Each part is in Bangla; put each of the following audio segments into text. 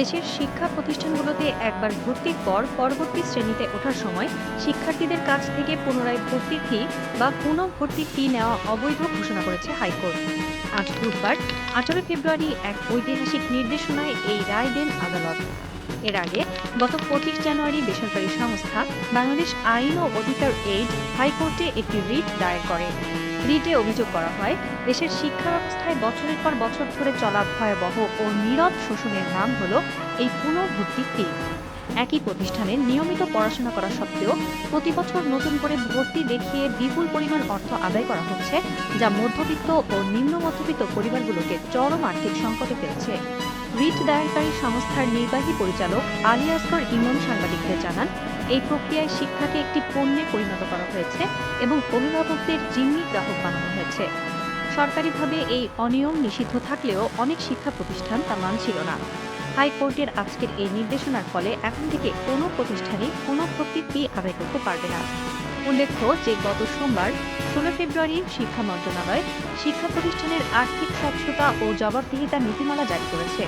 দেশের শিক্ষা প্রতিষ্ঠানগুলোতে একবার ভর্তির পর পরবর্তী শ্রেণীতে ওঠার সময় শিক্ষার্থীদের কাছ থেকে পুনরায় ভর্তি ফি বা পুনঃভর্তি ফি নেওয়া অবৈধ ঘোষণা করেছে হাইকোর্ট। আজ বুধবার আঠারো ফেব্রুয়ারি এক ঐতিহাসিক নির্দেশনায় এই রায় দেন আদালত। এর আগে গত পঁচিশ জানুয়ারি বেসরকারি সংস্থা বাংলাদেশ আইন ও অধিকার এইড হাইকোর্টে একটি রিট দায়ের করে। রিটে অভিযোগ করা হয়, দেশের শিক্ষা ব্যবস্থায় বছরের পর বছর ধরে চলা ভয়াবহ ও নীরব শোষণের নাম হলো এই পুনর্ভর্তি ফি। একই প্রতিষ্ঠানে নিয়মিত পড়াশোনা করা সত্ত্বেও প্রতি বছর নতুন করে ভর্তি দেখিয়ে বিপুল পরিমাণ অর্থ আদায় করা হচ্ছে, যা মধ্যবিত্ত ও নিম্ন মধ্যবিত্ত পরিবারগুলোকে চরম আর্থিক সংকটে ফেলছে। রিট দায়েরকারী সংস্থার নির্বাহী পরিচালক আলী আসগর ইমন সাংবাদিকদের জানান, এই প্রক্রিয়ায় শিক্ষাকে একটি পণ্যে পরিণত করা হয়েছে এবং অভিভাবকদের জিম্মি গ্রাহক বানানো হয়েছে। সরকারিভাবে এই অনিয়ম নিষিদ্ধ থাকলেও অনেক শিক্ষা প্রতিষ্ঠান তা মানছিল না। হাইকোর্টের আজকের এই নির্দেশনার ফলে এখন থেকে কোনো প্রতিষ্ঠানই কোনো ভর্তি ফি আদায় করতে পারবে না। উল্লেখ্য যে গত সোমবার ষোলো ফেব্রুয়ারি শিক্ষা মন্ত্রণালয় শিক্ষা প্রতিষ্ঠানের আর্থিক স্বচ্ছতা ও জবাবদিহিতা নীতিমালা জারি করেছে।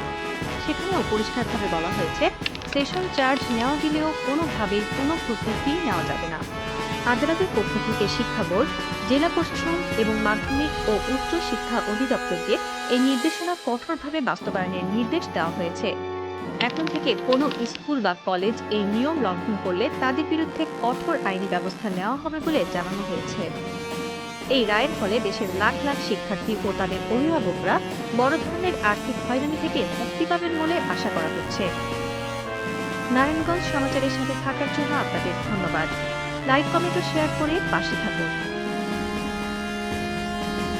সেখানেও পরিষ্কারভাবে বলা হয়েছে, সেশন চার্জ নেওয়া গেলেও কোনোভাবেই কোনো ভর্তি ফি নেওয়া যাবে না। আদালতের পক্ষ থেকে শিক্ষা বোর্ড, জেলা প্রশাসন এবং মাধ্যমিক ও উচ্চ শিক্ষা অধিদপ্তরকে এই নির্দেশনা কঠোরভাবে বাস্তবায়নের নির্দেশ দেওয়া হয়েছে। এখন থেকে কোনো স্কুল বা কলেজ এই নিয়ম লঙ্ঘন করলে তাদের বিরুদ্ধে কঠোর আইনি ব্যবস্থা নেওয়া হবে বলে জানানো হয়েছে। এই রায়ের ফলে দেশের লাখ লাখ শিক্ষার্থী ও তাদের অভিভাবকরা বড় ধরনের আর্থিক হয়রানি থেকে মুক্তি পাবেন বলে আশা করা হচ্ছে। নারায়ণগঞ্জ সমাচারের সাথে থাকার জন্য আপনাদের ধন্যবাদ। লাইক, কমেন্ট ও শেয়ার করে পাশে থাকুন।